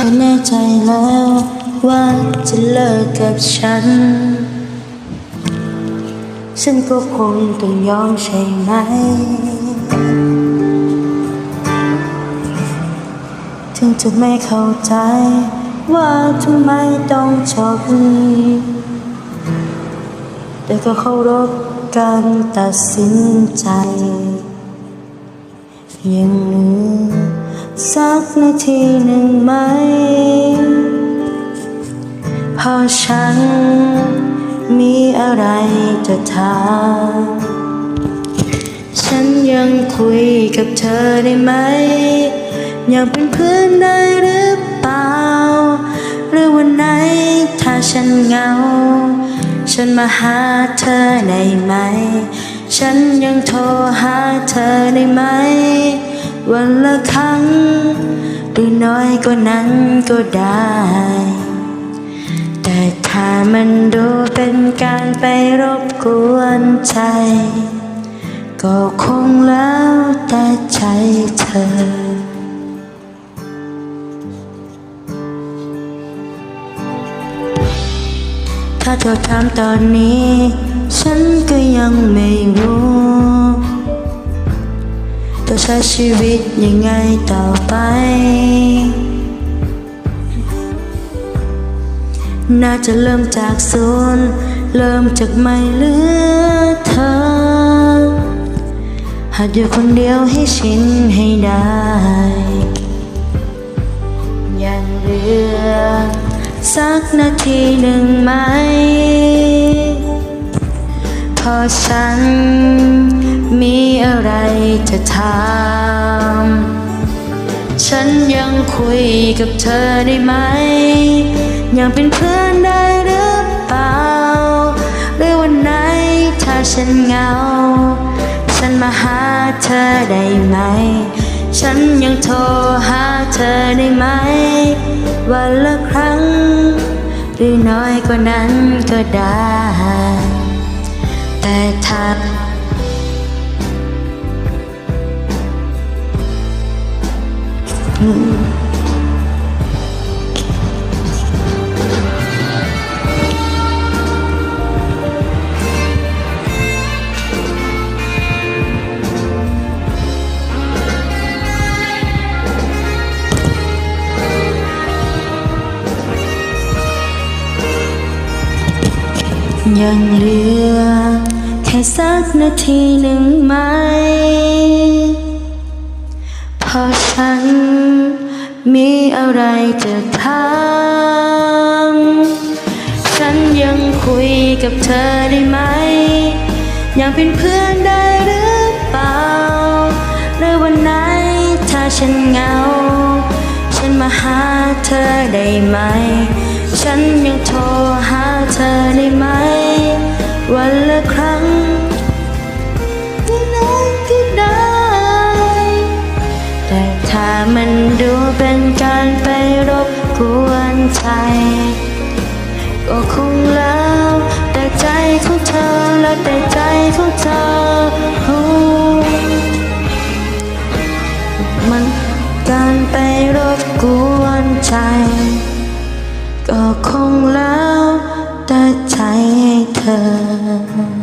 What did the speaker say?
ธอแน่ใจแล้วว่าจะเลิกกับฉัน ฉันก็คงต้องยอมใช่ไหม ถึงจะไม่เข้าใจว่าทำไมต้องจบแต่ก็เคารพการตัดสินใจ ยังเหลือ สักนาทีหนึ่งไหมเพราะฉันมีอะไรจะถามฉันยังคุยกับเธอได้ไหมยากเป็นเพื่อนได้หรือเปล่า หรือวันไหนถ้าฉันเหงา ฉันมาหาเธอได้ไหม ฉันยังโทรหาเธอได้ไหม วันละครั้งหรือน้อยกว่านั้นก็ได้ แต่ถ้ามันดูเป็นการไปรบกวนใจ ก็คงแล้วแต่ใจเธอถ้าเธอถามตอนนี้ ช้ชีวิตยังไงต่อไป น่าจะเริ่มจากศูนย์เริ่มจากไม่เหลือเธอ หัดอยู่คนเดียวให้ชินให้ได้ ยังเหลือสักนาทีหนึ่งไหม พราะฉัน มีอะไรจะถามฉันยังคุยกับเธอได้ไหม ยังเป็นเพื่อนได้หรือเปล่า หรือวันไหนถ้าฉันเหงา ฉันมาหาเธอได้ไหม ฉันยังโทรหาเธอได้ไหม วันละครั้ง หรือน้อยกว่านั้นก็ได้ แต่ถ้ายังเหลือ แค่สักนาทีหนึ่งไหมพราะฉันมีอะไรจะถามฉันยังคุยกับเธอได้ไหม ยังเป็นเพื่อนได้หรือเปล่าหรือวันไหนถ้าฉันเหงา ฉันมาหาเธอได้ไหม ฉันยังโทรหาเธอได้ไหม วันละครั้ง มันดูเป็นการไปรบกวนใจ ก็คงแล้ว แต่ใจของเธอและแต่ใจของเธอ มันการไปรบกวนใจ ก็คงแล้ว แต่ใจเธอ